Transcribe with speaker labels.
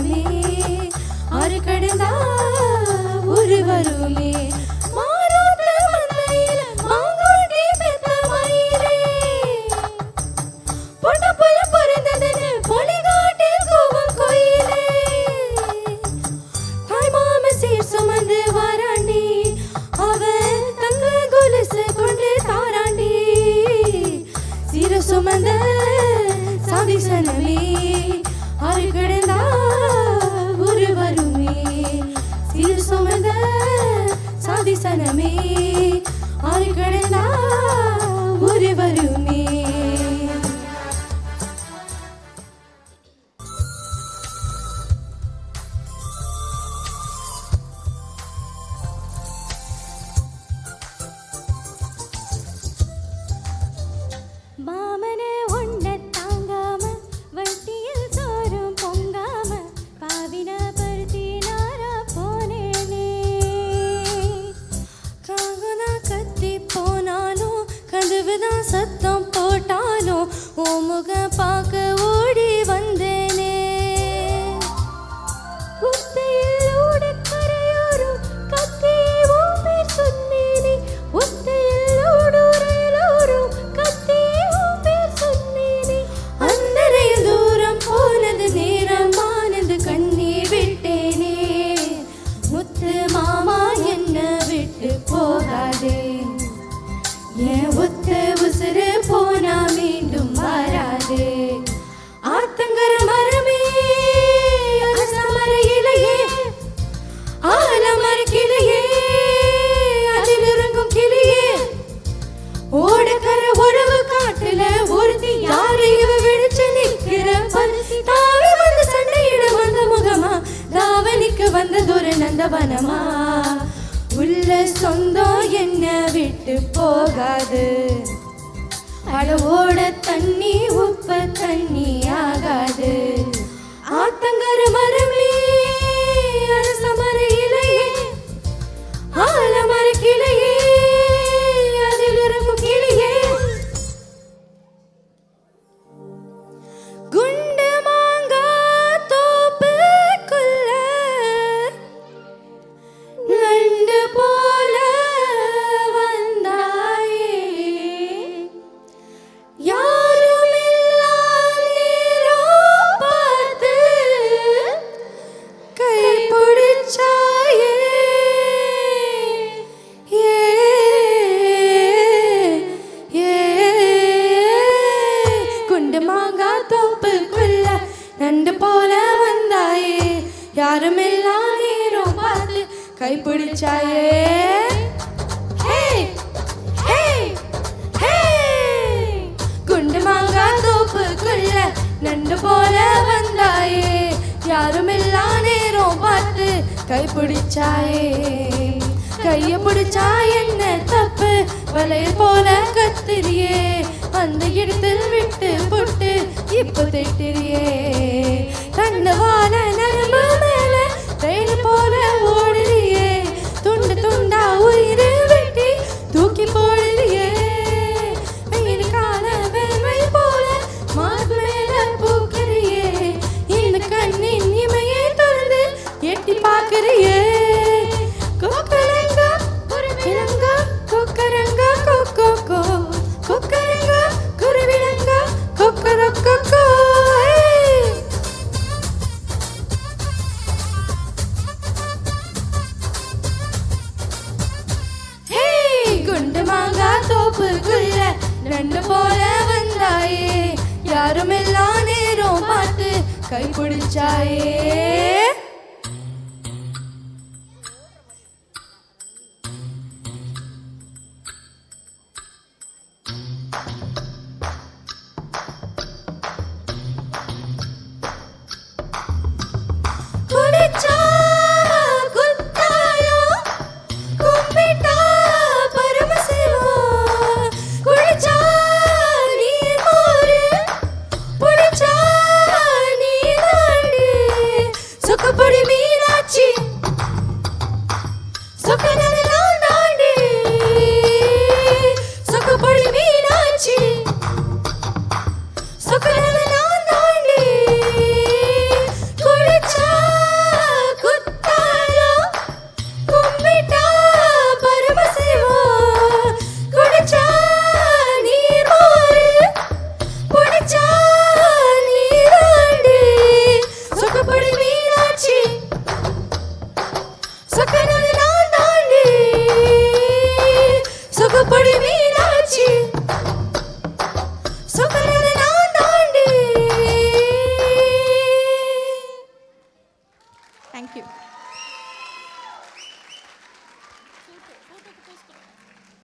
Speaker 1: நாளே ஆறு கடந்தா ஒரு வருளே. சுமந்த சாதி சனமே. ஆறு கடை enemy. வந்ததொரு நந்தவனமா? உள்ள சொந்தம் என்ன விட்டு போகாது. அளவோட தண்ணி உப்ப தண்ணியாக யாருமில்லா நீரோ பார்த்து கைப்பிடிச்சாயே? குண்டு மாங்கா தோப்புக்குள்ள நண்டு போல வந்தாயே? யாருமில்லா நேரம் பார்த்து கைப்பிடிச்சாயே? கைய பிடிச்சா என்ன தப்பு? வலைய போல கத்திரியே அந்த இடத்தில் விட்டு புட்டு இப்ப திட்டிரியே கண்ணவான காப்புக்குள்ள நண்டு போல வந்தாயே. யாரும் எல்லா நேரம் பார்த்து கை பிடிச்சாயே.